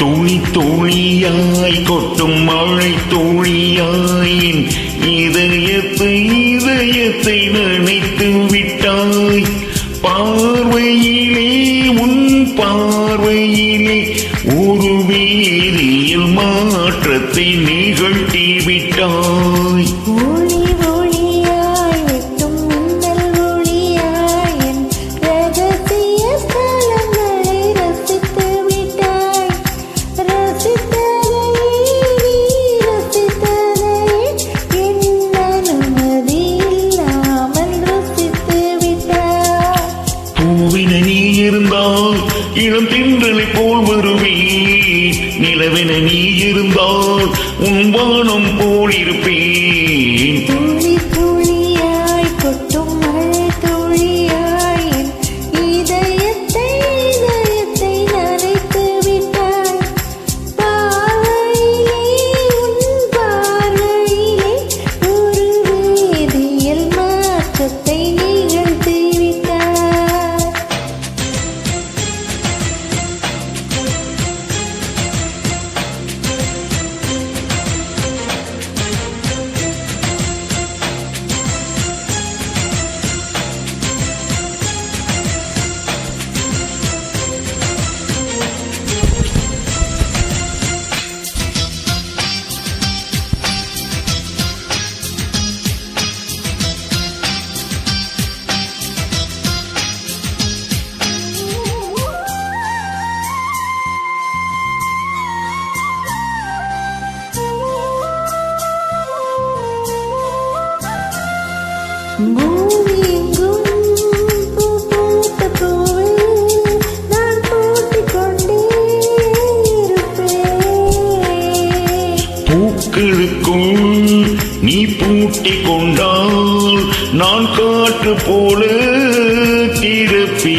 துளியாய் கொட்டும் மழை துளியாயின் இதயத்தை இதயத்தை நினைத்து விட்டாய். பார்வையிலே உன் பார்வையிலே ஒரு வேதியில் மாற்றத்தை நிகழ்த்தி விட்டாய். இளம் தின்றலை போல் வருவே நிலவென நீ இருந்தால் உன் வானம் போல் இருப்பேன். பூக்களுக்குள் நீ பூட்டி கொண்டால் நான் காற்று போல திருப்பி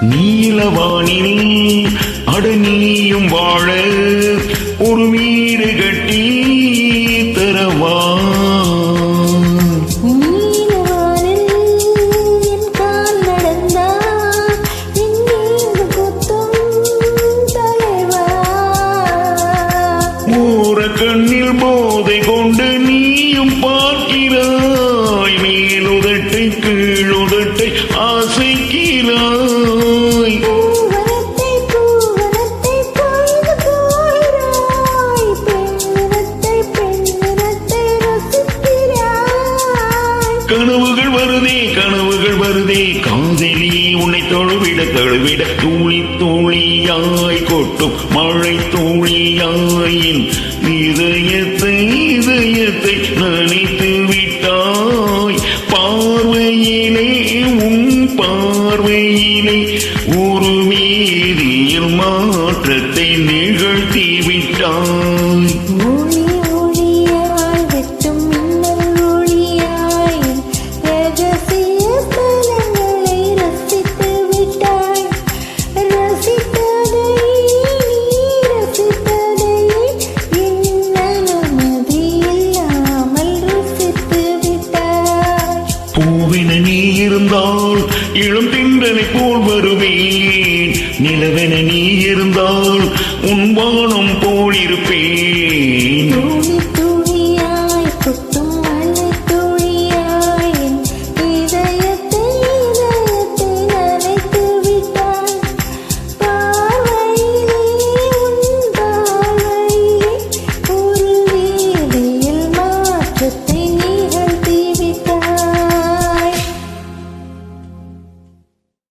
நீலவானில் அடனியும் வாழ ஒரு வீடு கட்டி தரவா. நீலவானில் போகிறாய் கனவுகள் வருதே கனவுகள் வருதே. காதலியே உன்னை தொழுவிட தழுவிட தூளி தூளியாய் கொட்டும் மழை தூளியாயின் இதயத்தை இதயத்தை நினைத்து விட்டாய். பார்வையிலே மாற்றத்தை நிகழ்த்திவிட்டாய் இருந்தால் இளம் திண்டனை போல் வருவேன். நிலவென நீ இருந்தால் உன் வானம் போல் இருப்பேன்